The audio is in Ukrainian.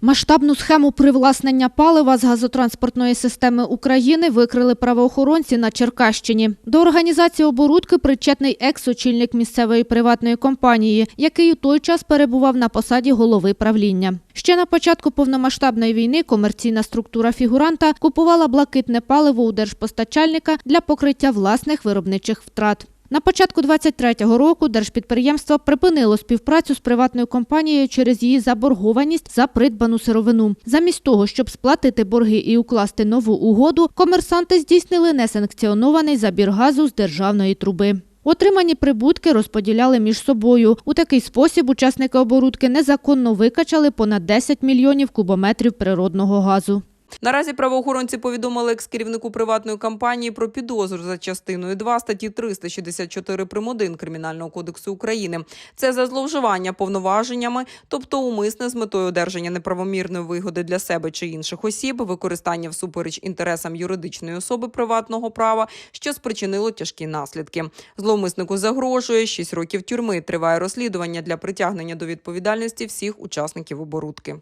Масштабну схему привласнення палива з газотранспортної системи України викрили правоохоронці на Черкащині. До організації оборудки причетний екс-очільник місцевої приватної компанії, який у той час перебував на посаді голови правління. Ще на початку повномасштабної війни комерційна структура фігуранта купувала блакитне паливо у держпостачальника для покриття власних виробничих втрат. На початку 23-го року держпідприємство припинило співпрацю з приватною компанією через її заборгованість за придбану сировину. Замість того, щоб сплатити борги і укласти нову угоду, комерсанти здійснили несанкціонований забір газу з державної труби. Отримані прибутки розподіляли між собою. У такий спосіб учасники оборудки незаконно викачали понад 10 мільйонів кубометрів природного газу. Наразі правоохоронці повідомили екс-керівнику приватної компанії про підозру за частиною 2 статті 364 прим. 1 Кримінального кодексу України. Це за зловживання повноваженнями, тобто умисне з метою одержання неправомірної вигоди для себе чи інших осіб, використання всупереч інтересам юридичної особи приватного права, що спричинило тяжкі наслідки. Зловмиснику загрожує 6 років тюрми. Триває розслідування для притягнення до відповідальності всіх учасників оборудки.